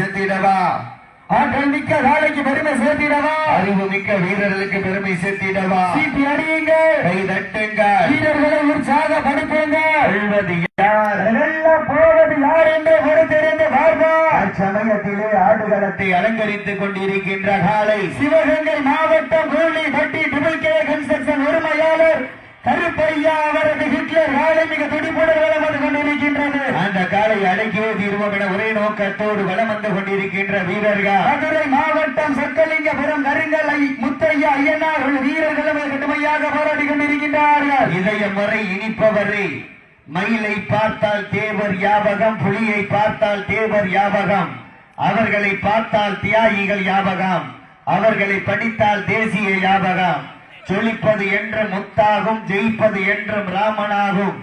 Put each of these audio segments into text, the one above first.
சேர்த்திடவா? ஆற்றல் மிக்க காலைக்கு பெருமை சேர்த்திடவா? அறிவு மிக்க வீரர்களுக்கு பெருமை சேர்த்திடவா? சீட்டி அடியுங்க கை தட்டுங்கள். வீரர்களை உற்சாகப்படுத்துங்க வெல்வது யார்? வெல்ல போவது யார் என்று பொறுத்திருந்து பார்ப்போம். அச்சமயத்திலே ஆடுகளத்தை அலங்கரித்துக் கொண்டிருக்கின்ற காலை. சிவகங்கை மாவட்டம் பட்டி ட்ரிபிள் கே கன்ஸ்ட்ரக்ஷன் உரிமையாளர் கருப்பையா அவரது ஹிட்லர் காலை மிக துடிப்புடன் வலம் வந்து கொண்டிருக்கின்றது அந்த காலை அடக்கியே தீர்வோம் என ஒரே நோக்கத்தோடு வளம் வந்து கொண்டிருக்கின்ற வீரர்கள். மதுரை மாவட்டம் சொக்கலிங்கபுரம் கருங்கலை முத்தையா ஐயனார் வீரர்களும் கடுமையாக போராடி கொண்டிருக்கின்றார்கள். இதய முறை இனிப்பவரே மயிலை பார்த்தால் தேவர் யாபகம் புலியை பார்த்தால் தேவர் யாபகம் அவர்களை பார்த்தால் தியாகிகள் யாபகம் அவர்களை படித்தால் தேசிய யாபகம். சொலிப்பது என்ற முத்தாகும் ஜெயிப்பது என்றும் ராமனாகும்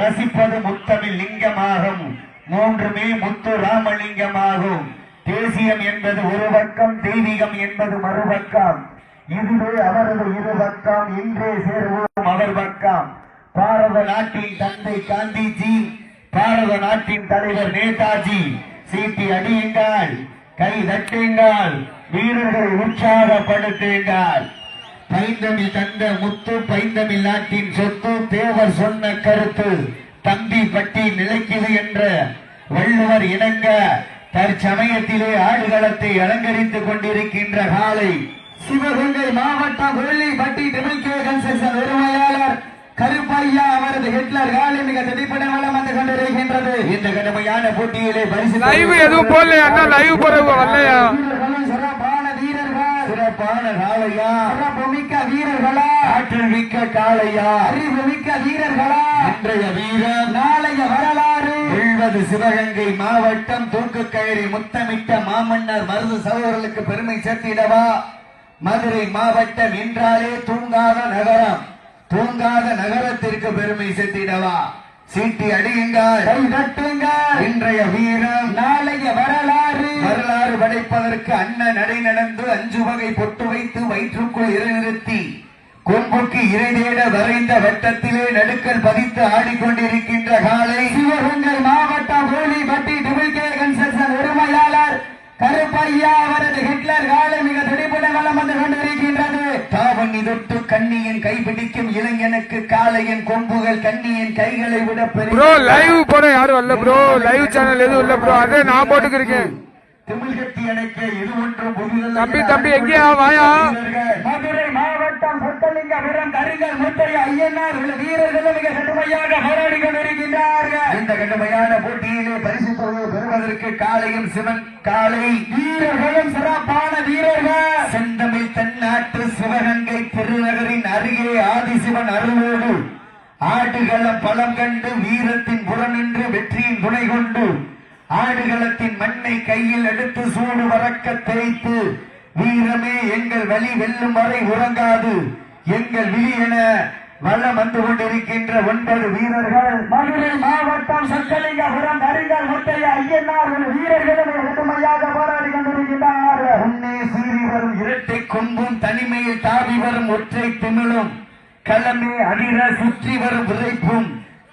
ரசிப்பது முத்தமிழ் லிங்கமாகும். மூன்றுமே முத்து ராமலிங்கமாகும். தேசியம் என்பது ஒரு பக்கம் தெய்வீகம் என்பது மறுபக்கம் இதுவே அவரது இரு பக்கம் இன்றே சேர்வோம் அவர் பக்கம். பாரத நாட்டின் தந்தை காந்திஜி பாரத நாட்டின் தலைவர் நேதாஜி சீட்டி அடியுங்கள் கை தட்டுங்கள் வீரர்களை உற்சாகப்படுத்துங்கள். பைந்தமிழ் தந்த முத்து பைந்தமிழ் நாட்டின் சொத்து தேவர் சொன்ன கருத்து. தம்பி பட்டி நிலைக்குது என்ற வள்ளுவர் இணங்க தற்சமயத்திலே ஆடுகளத்தை அலங்கரித்துக் கொண்டிருக்கின்ற காலை. சிவகங்கை மாவட்டம் பட்டி ட்ரிபிள் கே கன்ஸ்ட்ரக்ஷன் உரிமையாளர் கருப்பையா அவரது ஹிட்லர் காலை மிக துடிப்புடன் வலம் வந்து கொண்டிருக்கின்றது. இந்த கடுமையான போட்டியிலே பரிசு லைவ் எதுவும் போடலையா லைவ் போட வரலையா? சிறப்பான காளையா. சிறப்பு மிக்க வீரர்களா. ஆற்றல் மிக்க காளையா. அறிவு மிக்க வீரர்களா. இன்றைய வீரர். நாளைய வரலாறு. வெல்வது சிவகங்கை மாவட்டம் தூக்கு கயிறை முத்தமிட்ட மாமன்னர் மருது சகோதரர்களுக்கு பெருமை சேர்த்திடவா? மதுரை மாவட்டம் என்றாலே தூங்காத நகரம். தூங்காத நகரத்திற்கு பெருமை சேர்த்திடவா? சீட்டி அடியுங்கள். கை தட்டுங்கள். இன்றைய வீரம் நாளைய வரலாறு. வரலாறு படைப்பதற்கு அண்ணன் நடை நடந்து அஞ்சு வகை பொட்டு வைத்து வயிற்றுக்குள் இறைநிறுத்தி கொம்புக்கு இறைதேட வரைந்த வட்டத்திலே நடுக்கல் பதித்து ஆடிக்கொண்டிருக்கின்ற காலை சிவகங்கை மாவட்டம் பட்டி ட்ரிபிள் கே கன்ஸ்ட்ரக்ஷன் உரிமையாளர் கருப்பையா அவரது ஹிட்லர் காலை மிக துடிப்புடன் வலம் வந்து கொண்டிருக்கின்றது தாவணி தொட்டு கண்ணியின் கைபிடிக்கும் இளைஞனுக்கு காளையின் கொம்புகள் கண்ணியின் கைகளை விட ப்ரோ லைவ் போட யாரும் இல்ல ப்ரோ லைவ் சேனல் எதுவும் இல்ல ப்ரோ அதே நான் போட்டுக்கிறேன் திமிழ்கட்டி அணைக்க இது ஒன்றும். தம்பி, தம்பி, எங்கேயா? வாயா. மதுரை மாவட்டம் சொத்தலிங்கபுரம் கருங்கல் முத்தையா ஐயனார். உள்ள வீரர்களும் மிக கடுமையாக போராடி கொண்டிருக்கின்றார்கள். இந்த கடுமையான போட்டியிலே பரிசு தொகையை பெறுவதற்கு காளையும் சிவன் காளை வீரர்களும் சிறப்பான வீரர்கள். செந்தமிழ் தென்னாட்டு சிவகங்கை திருநகரின் அருகே ஆதிசிவன் அருளோடு ஆடுகளம் பலம் கண்டு வீரத்தின் புறநின்று வெற்றியின் துணை கொண்டு ஆடுகளத்தின் மண்ணை கையில் எடுத்து சூடு வரக்க தேய்த்து வீரமே எங்கள் வழி வெல்லும் வரை உறங்காது. எங்கள் விழி என வளம் வந்து கொண்டிருக்கின்ற ஒன்பது வீரர்கள். மதுரை மாவட்டம் சொத்தலிங்கபுரம் கருங்கல் முத்தையா ஐயனார் வீரர்களும் கடுமையாக போராடி கொண்டிருக்கின்றார்கள் முன்னே சீறி வரும் இரட்டை கொம்பும் தனிமையில் தாவி வரும் ஒற்றை திமிழும் களமே அதிர சுற்றி வரும் விதைப்பும்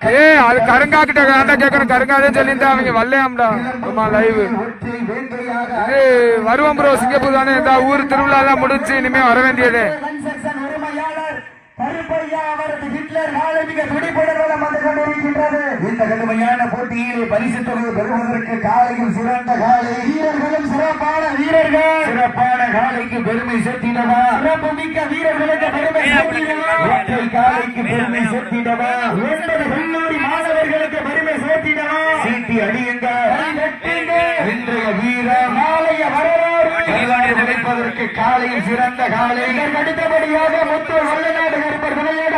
ஏ அது கருங்கா கிட்ட வேண்டாம் கேட்கறேன் கருங்காதே சொல்லியிருந்தா அவங்க வரலையாம்டா ஆமா லைவ் இது வருவோம் ப்ரோ சிங்கப்பூர் தானே. இந்த ஊர் திருவிழா எல்லாம் முடிஞ்சு இனிமே வர வேண்டியது. கன்ஸ்ட்ரக்ஷன் உரிமையாளர் கருப்பையா அவரது ஹிட்லர் காலை மிக துடிப்புடன் வலம் வந்து கொண்டிருக்கின்றது. இந்த கடுமையான போட்டியிலே பரிசு தொகையை பெறுவதற்கு காலையும் சிறந்த காலை. வீரர்களும் சிறப்பான வீரர்கள். சிறப்பான காலைக்கு பெருமை சேர்த்திடவா? சிறப்பு மிக்க வீரர்களுக்கு பெருமை சேர்த்திடவா? ஒற்றை காலைக்கு பெருமை சேர்த்திடவா ஒன்பது கல்லூரி மாணவர்களுக்கு பெருமை சேர்த்திடவா சீட்டி அடியுங்கள் கை தட்டுங்க. இன்றைய வீரம் நாளைய வரலாறு கைவாடி உடைப்பதற்கு காலையில் சிறந்த காலை. இதற்கு அடுத்தபடியாக முத்து வல்லநாடு கருப்பர் விளையாடு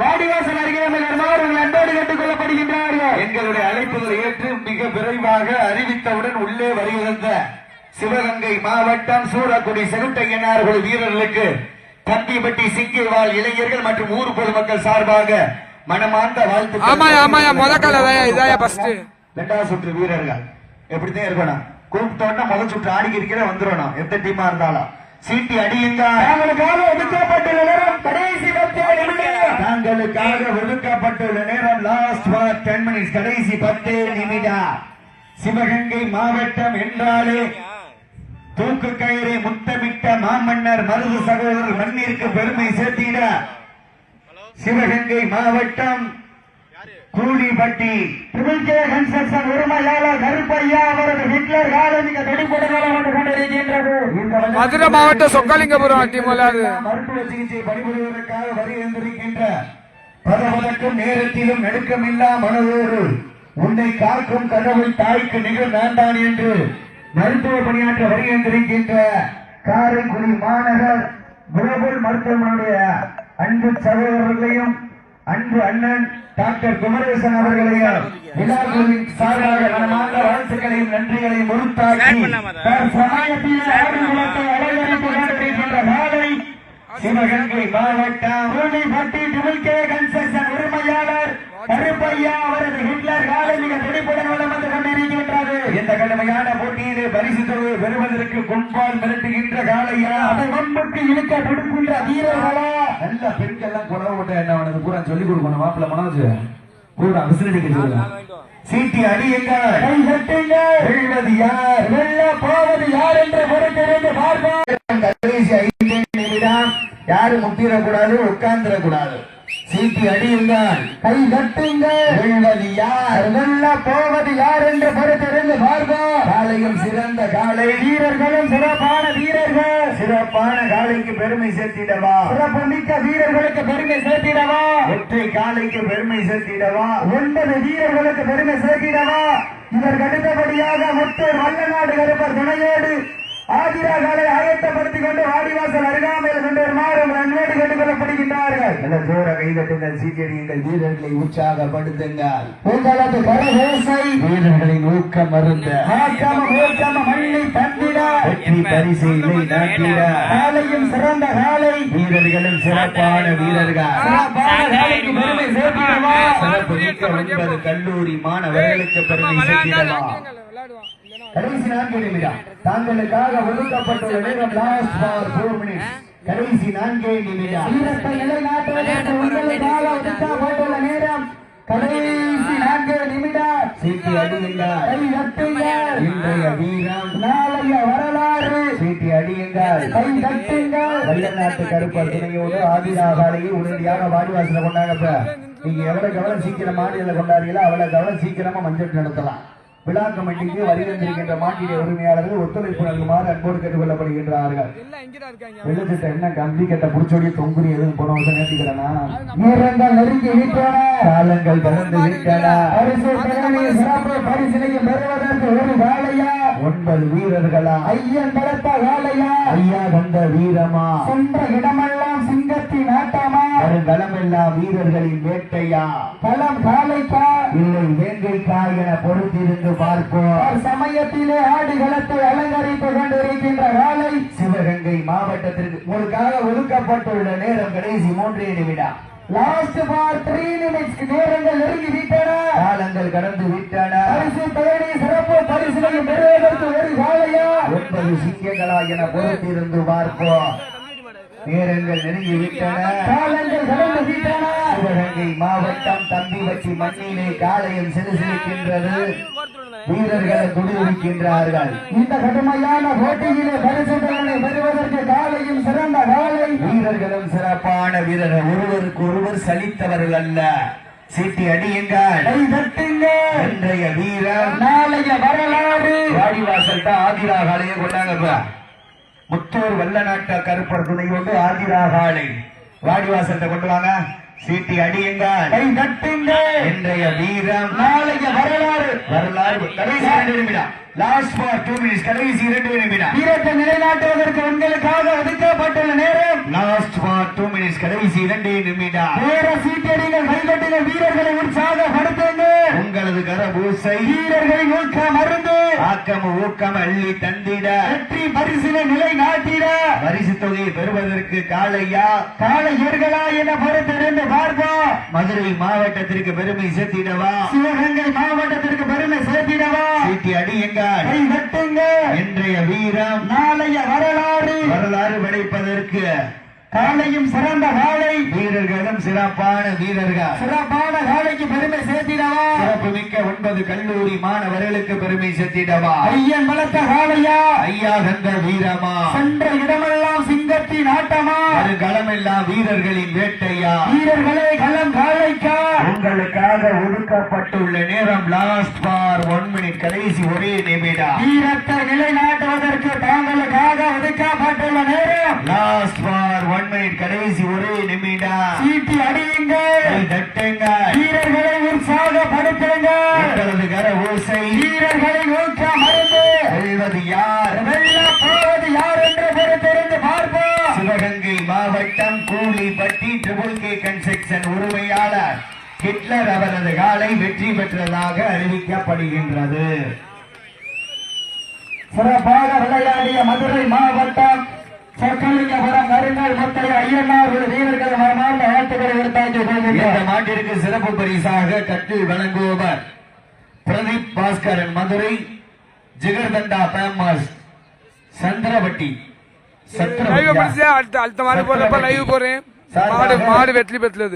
வாடிவாசல் அருகே மாறுகள் அன்போடு கேட்டுக் கொள்ளப்படுகின்றார்கள். எங்களுடைய அழைப்புகளை ஏற்று மிக விரைவாக அறிவித்தவுடன் உள்ளே வருகின்ற சிவகங்கை மாவட்டம் சூரக்குடி செகுட்டையனார்கள் வீரர்களுக்கு தம்பிப்பட்டி சிங்கிவால் இளைஞர்கள் மற்றும் ஊர் பொதுமக்கள் சார்பாக மனமார்ந்த வாழ்த்து ஆமாயா ஆமாயா முத கால இதாயா ஃபர்ஸ்ட் சுற்று வீரர்கள். எப்படித்தான் இருக்கணும்? கூப்பிட்டோன்னா முதல் சுற்று ஆடி இருக்கிற வந்துடணும் எந்த டீமா இருந்தாலும். சீட்டி அடியுங்க? தாங்களுக்காக ஒதுக்கப்பட்டுள்ள நேரம் கடைசி பத்து நிமிடங்கள். தாங்களுக்காக ஒதுக்கப்பட்டுள்ள நேரம் லாஸ்ட் டென் மினிட்ஸ் கடைசி பத்து நிமிடம். சிவகங்கை மாவட்டம் என்றாலே தூக்கு கயிறை முத்தமிட்ட மாமன்னர் மருது சகோதரர் மண்ணிற்கு பெருமை சேர்த்திட. சிவகங்கை மாவட்டம் கூலிப்பட்டி ட்ரிபிள் கே கன்ஸ்ட்ரக்ஷன் உரிமையாளர் கருப்பையா அவரது ஹிட்லர் காலமிக துடிப்புடன் வளம் வந்து கொண்டிருக்கின்றது மதுரை மாவட்டம் சொக்கலிங்கபுரம் விளையாடு மருத்துவ சிகிச்சை பணிபுரிவதற்காக வருகின்றிருக்கின்ற பதவதற்கும் நேரத்திலும் நடுக்கமில்லா மனதோடு உன்னை காக்கும் கடவுள் தாய்க்கு நிகழ் வேண்டான் என்று மருத்துவ பணியாற்ற வருகின்றிருக்கின்ற காரைக்குடி மாநகர் குளோபல் மருத்துவமனுடைய அன்பு சகோதரர்களையும் அன்பு அண்ணன் டாக்டர் குமரேசன் அவர்களையும் விழாக்குழுவின் சார்பாக மனமார்ந்த வாழ்த்துக்களையும் நன்றிகளையும் சிவகங்கை மாவட்டம் கன்ஸ்ட்ரக்ஷன் உரிமையாளர் கருப்பையா அவரது ஹிட்லர் காலமிக துடிப்புடன் வளம் வந்து கொண்டிருக்கின்றது. இந்த கடுமையான போட்டியிலே பரிசு தொகையை பெறுவதற்கு கும்பால் மிரட்டுகின்ற காளையா? அதை வம்புக்கு இழுக்க கொடுக்கின்ற வீரர்களா? நல்ல பெண்கள்லாம் குறவு விட்ட என்ன அவனுக்கு பூரா சொல்லிக் கொடுக்கணும். மாப்பிள்ள மனோஜ் பூரா விசிலடிக்க சீட்டி அடியுங்கள் கை கட்டுங்க வெல்வது யார்? வெல்ல போவது யார் என்ற பொறுத்திருந்து பார்ப்போம். கடைசி ஐந்து நிமிடம் யாரும் முட்டிடக்கூடாது உட்கார்ந்துடக்கூடாது. சீட்டி அடியுங்கள். கை வெல்வது யார்? வெல்ல போவது யார் என்று பொறுத்திருந்து பார்ப்போம். காளையும் சிறந்த காளை வீரர்களும் சிறப்பான வீரர்கள். சிறப்பான காளைக்கு பெருமை சேர்த்திடவா? சிறப்பு மிக்க வீரர்களுக்கு பெருமை சேர்த்திடவா? ஒற்றை காளைக்கு பெருமை சேர்த்திடவா? ஒன்பது வீரர்களுக்கு பெருமை சேர்த்திடவா? இதற்கு அடுத்தபடியாக முத்தூர் வல்லநாடு கருப்பர் துணையோடு ஆதிராகாலை ஆயத்தப்படுத்திக் கொண்டு வாடிவாசல் அருகாமையில் கொண்டு வருமாறு நன்மேடு கேட்டுக் கொள்ளப்படுகின்றார்கள் நல்ல ஜோர கைதட்டுங்கள் சீக்கிரங்கள் வீரர்களை உற்சாகப்படுத்துங்கள். உங்களது கரகோசை வீரர்களின் ஊக்கம் மருந்த ஆக்காம மூக்காம மண்ணை தந்திட. வெற்றி பரிசைகளை நாட்டிட. காலையும் சிறந்த காலை. வீரர்களும் சிறப்பான வீரர்கள். சிறப்பு மிக்க ஒன்பது கல்லூரி மாணவர்களுக்கு பெருமை சேர்த்திடவா? கடைசி நான்கு நிமிடம். தாங்களுக்காக ஒதுக்கப்பட்டுள்ள நேரம் லாஸ்ட் ஃபார் ஃபோர் மினிட்ஸ் கடைசி நான்கே நிமிடம். வீரத்தை நிலைநாட்டுவதற்கு உங்களுக்காக ஒதுக்கப்பட்டுள்ள நேரம். கடைசி நான்கு நிமிடம். சீட்டி அடியுங்கள். கை தட்டுங்கள். இன்றைய வீரம். நாளைய வரலாறு. சீட்டி அடியுங்கள். கை தட்டுங்கள். வல்லநாட்டு கருப்பர் துணையோடு ஆதிராகாலையை உடனடியாக வாடிவாசல கொண்டாங்க நீங்க எவ்வளவு எவ்வளவு சீக்கிரம் மாநில கொண்டாடுறீங்களோ அவ்வளவு எவ்வளவு சீக்கிரமா மஞ்சள் நடத்தலாம் விழா கமிட்டிக்கு வருகின்றிருக்கின்ற மாட்டிய உரிமையாளர்கள் ஒத்துழைப்பு நல்குமாறு அன்போடு கேட்டுக்கொள்ளப்படுகின்றார்கள். வெள்ளத்திட்ட என்ன கம்பி கட்ட புடிச்சோடி தொங்குரி எதுவும் போனவங்க நேர்த்திக்கிறனா நேரங்கள் நெருங்கி விட்டன காலங்கள் கடந்து விட்டன பரிசு பரிசினையும் பெறுவதற்கு ஒரு வேலையா? ஒன்பது வீரர்களா? ஐயன் பலத்த வேலையா? ஐயா வந்த வீரமா? சென்ற இடமெல்லாம் சிங்கத்தின் ஆட்டமா? வருங்களமெல்லாம் வீரர்களின் வேட்டையா? களம் காலைக்கா? இல்லை வேங்கைக்கா என பொறுத்திருந்து பார்ப்போம். சமயத்திலே ஆடுகளத்தை அலங்கரித்துக் கொண்டிருக்கின்ற வேலை சிவகங்கை மாவட்டத்திற்கு உங்களுக்காக ஒதுக்கப்பட்டுள்ள நேரம் கடைசி மூன்றே நிமிடம். லாஸ்ட் பார் த்ரீ நிமிட்ஸ் நேரங்கள் நெருங்கி விட்டன காலங்கள் கடந்து விட்டன பரிசு பேரணி சிறப்பு பரிசினையும் பெறுவதற்கு ஒரு வேலையா ஒன்பது சிங்கங்களா என பொறுத்திருந்து பார்ப்போம். நேரங்கள் நெருங்கி விட்டன சிவகங்கை மாவட்டம் தம்பிவட்டி மண்ணிலே காலையும் சிறுசிருக்கின்றது. வீரர்களை குடியிருக்கின்றார்கள். இந்த கடுமையான போட்டியிலே பரிசுகளை பெறுவதற்கு காலையும் சிறந்த காலை வீரர்களும் சிறப்பான வீரர்கள். ஒருவருக்கு ஒருவர் சலித்தவர்கள் அல்ல. சீட்டி அடியுங்கள். இன்றைய வீரர் நாளைய வரலாறு. வாடிவாசல் தான் ஆதிராகாலையை கொண்டாங்க இப்ப. முத்தூர் வெள்ளநாட்ட கருப்பர் துணையோடு ஆதிராகாலை வாடிவாசல்கிட்ட கொண்டு வாங்க. சீட்டி அடியுங்கள். கை தட்டுங்க இன்றைய வீரம். நாளைய வரலாறு. வரலாறு. கடைசி இரண்டு நிமிடம். லாஸ்ட் ஃபார் டூ மினிட்ஸ் கடைசி இரண்டு நிமிடம். வீரத்தை நிலைநாட்டுவதற்கு உங்களுக்காக ஒதுக்கப்பட்டுள்ள நேரம். லாஸ்ட் ஃபார் டூ மினிட்ஸ் கடைசி இரண்டு நிமிடம். நேர சீட்டடிகள் கைதட்டிகள் வீரர்களை உற்சாகப்படுத்துங்க உங்களது கரபூசை. வீரர்களின் ஊக்க மருந்து ஆக்கம் ஊக்கம் அள்ளி தந்திட. வெற்றி பரிசினை நிலைநாட்டிட பரிசு தொகையை பெறுவதற்கு காளையா? காளையர்களா என பொறுத்திருந்து பார்ப்போம் மதுரை மாவட்டத்திற்கு பெருமை சேர்த்திடவா? சிவகங்கை மாவட்டத்திற்கு பெருமை சேர்த்திடவா? சீட்டி அடியுங்கள் கை தட்டுங்க இன்றைய வீரம் நாளைய வரலாறு. வரலாறு படைப்பதற்கு காலையும் சிறந்த காலை வீரர்களும் சிறப்பான வீரர்கள். சிறப்பான காலைக்கு பெருமை சேர்த்திடவா? சிறப்பு மிக்க ஒன்பது கல்லூரி மாணவர்களுக்கு பெருமை சேர்த்திடவா? ஐயன் வளர்த்த காலையா ஐயா தந்த வீரமா? சென்ற இடமெல்லாம் சிங்கத்தின் ஆட்டமா? ஒரு களமெல்லாம் வீரர்களின் வேட்டையா? வீரர்களே களம் காலைக்கா உங்களுக்காக. ஒதுக்கப்பட்டுள்ள நேரம் லாஸ்ட் ஃபார் ஒன் மினிட் கடைசி ஒரே நிமிடம். வீரத்தை நிலைநாட்டுவதற்கு தாங்களுக்காக ஒதுக்கப்பட்டுள்ள நேரம். லாஸ்ட் ஃபார் ஒன் மினிட் கடைசி ஒரே நிமிடம். சீட்டி அடியுங்கள். கை தட்டுங்க வீரர்களை உற்சாகப்படுத்துங்கள். உங்களது கர ஓசை கன்ஸ்ட்ரக்ஷன் உரிமையாளர் ஹிட்லர் அவரது காலை வெற்றி பெற்றதாக அறிவிக்கப்படுகின்றது. சிறப்பாக விளையாடிய மதுரை மாவட்டம் சொக்கலிங்கபுரம் கருங்கல் முத்தைய ஐயனார் வீரர்கள் மனமார்ந்த வாழ்த்துக்களை உறுத்தாக்கி இந்த மாட்டிற்கு சிறப்பு பரிசாக கட்டில் வழங்குபவர் பிரதீப் பாஸ்கரன் மதுரை ஜிகர்தண்டா பேமஸ் சந்திரவட்டி? படிச்சு அடுத்த அடுத்த மாதிரி போறப்ப லைவ் போறேன் மாடு மாடு வெற்றி பெற்றது